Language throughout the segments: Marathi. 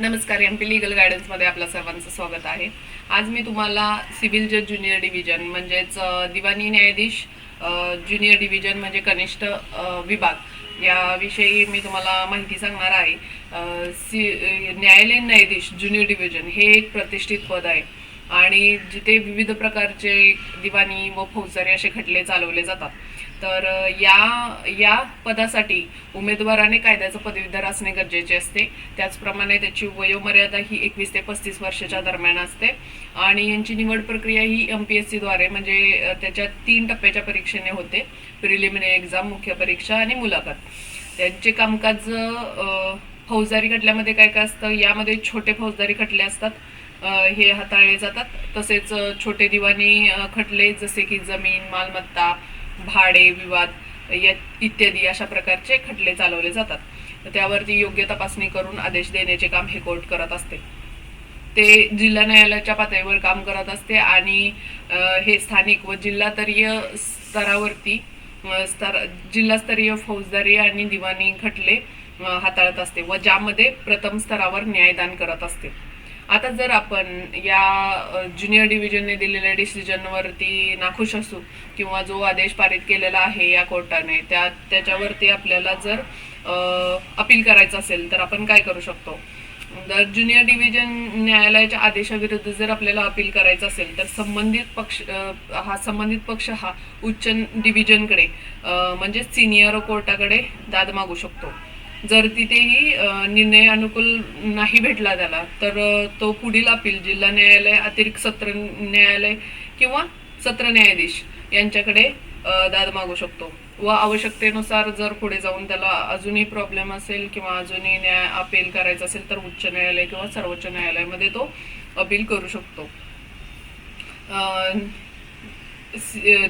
नमस्कार एम पी लिगल गायडन्समध्ये आपल्या सर्वांचं स्वागत आहे. आज मी तुम्हाला सिव्हिल जज ज्युनियर डिव्हिजन म्हणजेच दिवाणी न्यायाधीश ज्युनियर डिव्हिजन म्हणजे कनिष्ठ विभाग याविषयी मी तुम्हाला माहिती सांगणार आहे. सी सि न्यायालयीन न्यायाधीश ज्युनियर डिव्हिजन हे एक प्रतिष्ठित पद आहे. आणि जिथे विविध प्रकारचे दिवाणी व फौजदारी असे खटले चालवले जातात. तर या या पदासाठी उमेदवाराने कायद्याचं पदवीधर असणे गरजेचे असते. त्याचप्रमाणे त्याची वयोमर्यादा ही एकवीस ते पस्तीस वर्षाच्या दरम्यान असते. आणि यांची निवड प्रक्रिया ही एम पी एस सीद्वारे म्हणजे त्याच्या तीन टप्प्याच्या परीक्षेने होते. प्रिलिमिनरी एक्झाम मुख्य परीक्षा आणि मुलाखत. त्यांचे कामकाज फौजदारी खटल्यामध्ये काय काय असतं? यामध्ये छोटे फौजदारी खटले असतात. हे हाताळले जातात. तसेच छोटे दिवाणी खटले जसे की जमीन मालमत्ता भाडे विवाद या इत्यादी अशा प्रकारचे खटले चालवले जातात. त्यावरती योग्य तपासणी करून आदेश देण्याचे काम हे कोर्ट करत असते. ते जिल्हा न्यायालयाच्या पातळीवर काम करत असते आणि हे स्थानिक व जिल्हास्तरीय स्तरावरती स्तर जिल्हास्तरीय फौजदारी आणि दिवाणी खटले हाताळत असते व ज्यामध्ये प्रथम स्तरावर न्यायदान करत असते. आता जर आपण या ज्युनियर डिव्हिजनने दिलेल्या डिसिजनवरती नाखुश असू किंवा जो आदेश पारित केलेला आहे या कोर्टाने त्या त्याच्यावरती आपल्याला जर अपील करायचं असेल तर आपण काय करू शकतो? जर ज्युनियर डिव्हिजन न्यायालयाच्या आदेशाविरुद्ध जर आपल्याला अपील करायचं असेल तर संबंधित पक्ष हा संबंधित पक्ष हा उच्च डिव्हिजनकडे म्हणजे सिनियर कोर्टाकडे दाद मागू शकतो. जर तिथेही निर्णय अनुकूल नाही भेटला त्याला तर तो पुढील अपील जिल्हा न्यायालय अतिरिक्त सत्र न्यायालय किंवा सत्र न्यायाधीश यांच्याकडे दाद मागू शकतो. व आवश्यकतेनुसार जर पुढे जाऊन त्याला अजूनही प्रॉब्लेम असेल किंवा अजूनही न्याय अपील करायचं असेल तर उच्च न्यायालय किंवा सर्वोच्च न्यायालयामध्ये तो अपील करू शकतो.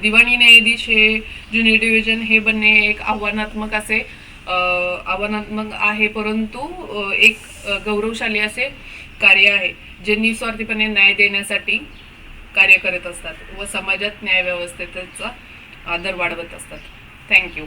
दिवाणी न्यायाधीश हे ज्युनियर डिव्हिजन हे बनणे एक आव्हानात्मक असे आव्हानात्मक आहे परंतु एक गौरवशाली असे कार्य आहे जे निस्वार्थीपणे न्याय देण्यासाठी कार्य करत असतात व समाजात न्याय व्यवस्थेचा आदर वाढवत असतात. थँक्यू